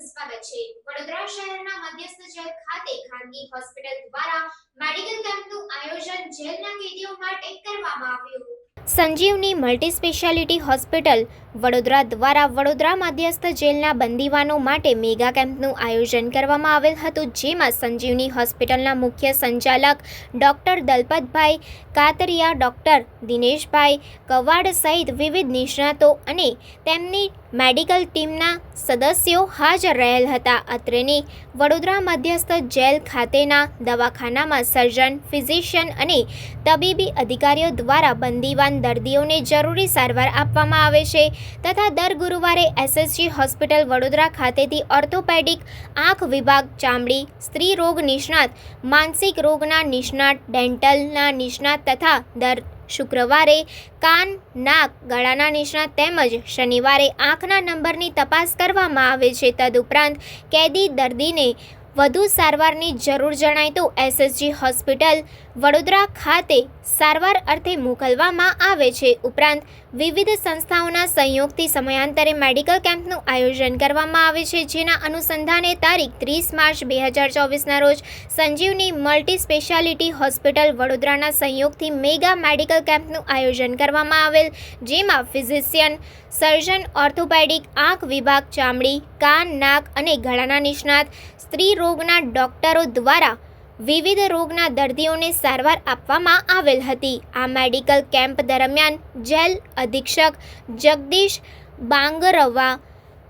સ્વાગત છે વડોદરા શહેરના મધ્યસ્થ જેલ ખાતે ખાનગી હોસ્પિટલ દ્વારા મેડિકલ કેમ્પનું આયોજન જેલના કેદીઓ માટે કરવામાં આવ્યું. Sanjivani multi speciality hospital Vadodara દ્વારા વડોદરા મધ્યસ્થ જેલના બંદીવાનો માટે મેગા કેમ્પનું આયોજન કરવામાં આવેલ હતું, જેમાં સંજીવની હોસ્પિટલના મુખ્ય સંચાલક ડૉક્ટર દલપતભાઈ કાતરિયા, ડૉક્ટર દિનેશભાઈ કવાડ સહિત વિવિધ નિષ્ણાતો અને તેમની મેડિકલ ટીમના સદસ્યો હાજર રહેલ હતા. અત્રેની વડોદરા મધ્યસ્થ જેલ ખાતેના દવાખાનામાં સર્જન, ફિઝિશિયન અને તબીબી અધિકારીઓ દ્વારા બંદીવાન દર્દીઓને જરૂરી સારવાર આપવામાં આવે છે. તથા દર ગુરુવારે એસએસજી હોસ્પિટલ વડોદરા ખાતેથી ઓર્થોપેડિક આંખ વિભાગ ચામડી, સ્ત્રી રોગ નિષ્ણાત, માનસિક રોગના નિષ્ણાત ડેન્ટલના નિષ્ણાત તથા દર શુક્રવારે કાન, નાક, ગળાના નિષ્ણાત તેમજ શનિવારે આંખના નંબરની તપાસ કરવામાં આવે છે. તદુપરાંત કેદી દર્દીને વધુ સારવારની જરૂર જણાય તો એસએસજી હોસ્પિટલ વડોદરા ખાતે સારવાર અર્થે મોકલવામાં આવે છે. ઉપરાંત વિવિધ સંસ્થાઓના સંયોગથી સમયાંતરે મેડિકલ કેમ્પનું આયોજન કરવામાં આવે છે, જેના અનુસંધાને તારીખ ત્રીસ માર્ચ બે હજાર ચોવીસના રોજ સંજીવની મલ્ટી સ્પેશિયાલિટી હોસ્પિટલ વડોદરાના સંયોગથી મેગા મેડિકલ કેમ્પનું આયોજન કરવામાં આવેલ, જેમાં ફિઝિશિયન, સર્જન, ઓર્થોપેડિક, આંખ વિભાગ, ચામડી, કાન, નાક અને ગળાના નિષ્ણાત, સ્ત્રી રોગના ડોક્ટરો દ્વારા વિવિધ રોગના દર્દીઓને સારવાર આપવામાં આવેલ હતી. આ મેડિકલ કેમ્પ દરમિયાન જેલ અધિક્ષક જગદીશ બાંગરવા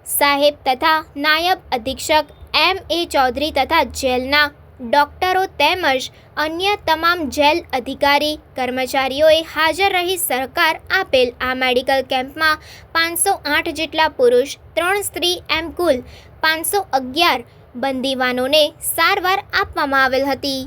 સાહેબ તથા નાયબ અધિક્ષક એમ એ ચૌધરી તથા જેલના ડોક્ટરો તેમજ અન્ય તમામ જેલ અધિકારી કર્મચારીઓએ હાજર રહી સહકાર આપેલ. આ મેડિકલ કેમ્પમાં પાંચસો આઠ જેટલા પુરુષ, ત્રણ સ્ત્રી એમ કુલ પાંચસો અગિયાર બંદીવાનોને સારવાર આપવામાં આવેલ હતી.